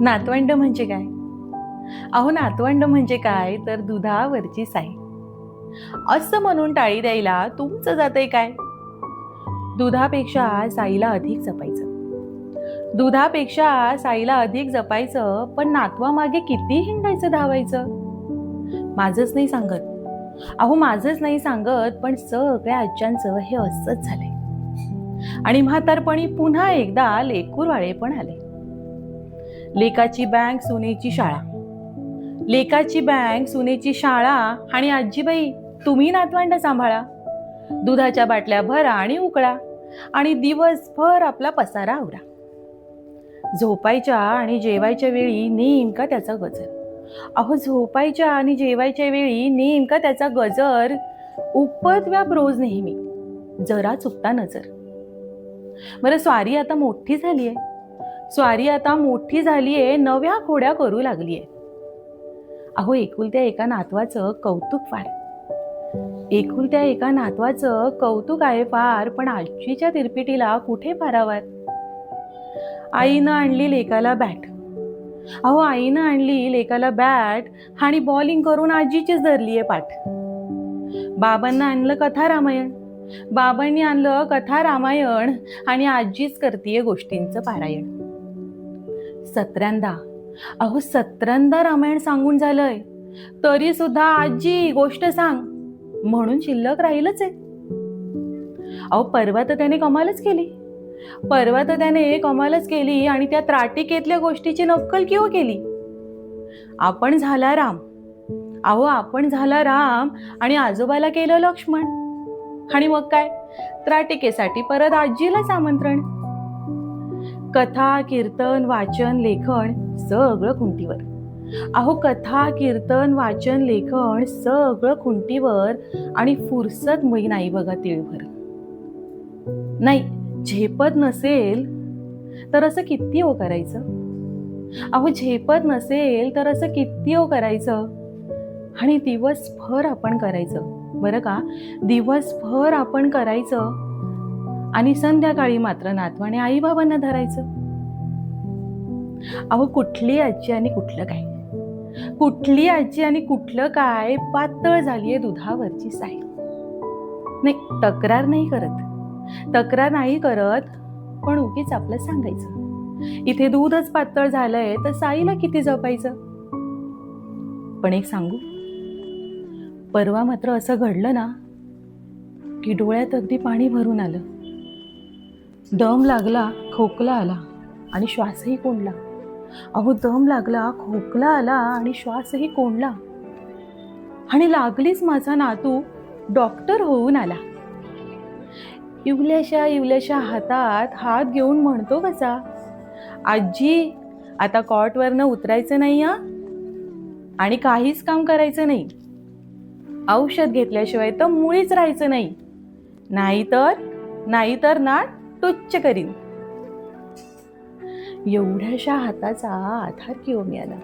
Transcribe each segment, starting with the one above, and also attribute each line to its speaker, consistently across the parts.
Speaker 1: नातवंड म्हणजे काय? अहो नातवंड म्हणजे काय? तर दुधावरची साई. असं म्हणून टाळी द्यायला तुमचं जातंय काय? दुधापेक्षा साईला अधिक जपायचं. दुधापेक्षा साईला अधिक जपायचं पण नातवामागे किती हिंडायचं धावायचं? माझंच नाही सांगत. अहो माझंच नाही सांगत पण सगळ्या आज्यांचं हे असंच झालंय. आणि म्हातारपणी पुन्हा एकदा लेकूरवाळे पण आले. लेकाची बँक सुनेची शाळा. लेकाची बँक सुनेची शाळा आणि आजीबाई तुम्ही नातवंड सांभाळा. दुधाच्या बाटल्या भरा आणि उकळा आणि दिवसभर आपला पसारा आवरा. झोपायच्या आणि जेवायच्या वेळी नेमका त्याचा गजर. अहो झोपायच्या आणि जेवायच्या वेळी नेमका त्याचा गजर उपदव्याप रोज नेहमी. जरा चुकता नजर. बरं स्वारी आता मोठी झाली आहे स्वारी आता मोठी झाली आहे नव्या खोड्या करू लागली आहे अहो एकुलत्या एका नातवाचं कौतुक फार. एकुलत्या एका नातवाचं कौतुक आहे फार पण आजीच्या तिरपिटीला कुठे पारावार? आईनं आणली लेकाला बॅट अहो आईनं आणली लेकाला बॅट आणि बॉलिंग करून आजीचीच धरली आहे पाठ. बाबांना आणलं कथा रामायण. बाबांनी आणलं कथा रामायण आणि आजीच करतीये गोष्टींचं पारायण. सतऱ्यांदा. अहो सतऱ्यांदा रामायण सांगून झालंय. तरी सुद्धा आजी गोष्ट सांग. म्हणून शिल्लक राहीलच आहे. अहो परवा तर त्याने कमालच केली. परवा तर त्याने कमालच केली आणि त्या त्राटिकेतल्या गोष्टीची नक्कल किंवा केली? आपण झाला राम. अहो आपण झाला राम आणि आजोबाला केलं लक्ष्मण. आणि मग काय? त्राटिकेसाठी परत आजीलाच आमंत्रण. कथा कीर्तन वाचन लेखन सगळं खुंटीवर. अहो कथा कीर्तन वाचन लेखन सगळं खुंटीवर आणि फुरसत मी नाही बघा तिळभर. नाही झेपत नसेल तर असं किती हो करायचं? अहो झेपत नसेल तर असं किती हो करायचं? आणि दिवसभर आपण करायचं. बरं का? दिवसभर आपण करायचं. आणि संध्याकाळी मात्र नातवाने आई बाबांना धरायचं. अहो कुठली आजी आणि कुठलं काय? कुठली आजी आणि कुठलं काय पातळ झालीये दुधावरची साई नाही तक्रार नाही करत. तक्रार नाही करत पण उगीच आपलं सांगायचं. इथे दूधच पातळ झालंय तर साईला किती जपायचं? पण एक सांगू? परवा मात्र असं घडलं ना की डोळ्यात अगदी पाणी भरून आलं. दम लागला खोकला आला आणि श्वासही कोंडला. अहो दम लागला खोकला आला आणि श्वासही कोंडला. आणि लागलीच माझा नातू डॉक्टर होऊन आला. इवल्याशा इवल्याशा हातात हात घेऊन म्हणतो कसा आजी आता कॉटवरनं उतरायचं नाही हा? आणि काहीच काम करायचं नाही. औषध घेतल्याशिवाय तर मुळीच राहायचं नाही. नाहीतर नाहीतर ना तुच्छ करीन. एवढ्याशा हाताचा आधार किंवा मिळाला?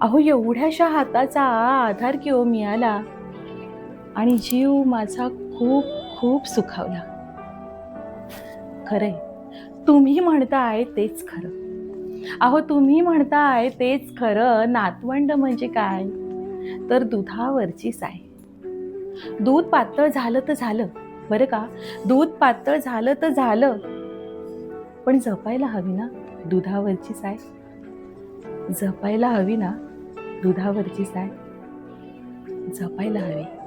Speaker 1: अहो एवढ्याशा हाताचा आधार किंवा मिळाला? आणि जीव माझा खूप खूप सुखावला. खरंय. तुम्ही म्हणताय तेच खरं. अहो तुम्ही म्हणताय तेच खरं. नातवंड म्हणजे काय? तर दुधावरची साय दूध पातळ झालं तर झालं. बरं का? दूध पातळ झालं तर झालं. पण जपायला हवी ना दुधावरची साय? जपायला हवी ना दुधावरची साय? जपायला हवी.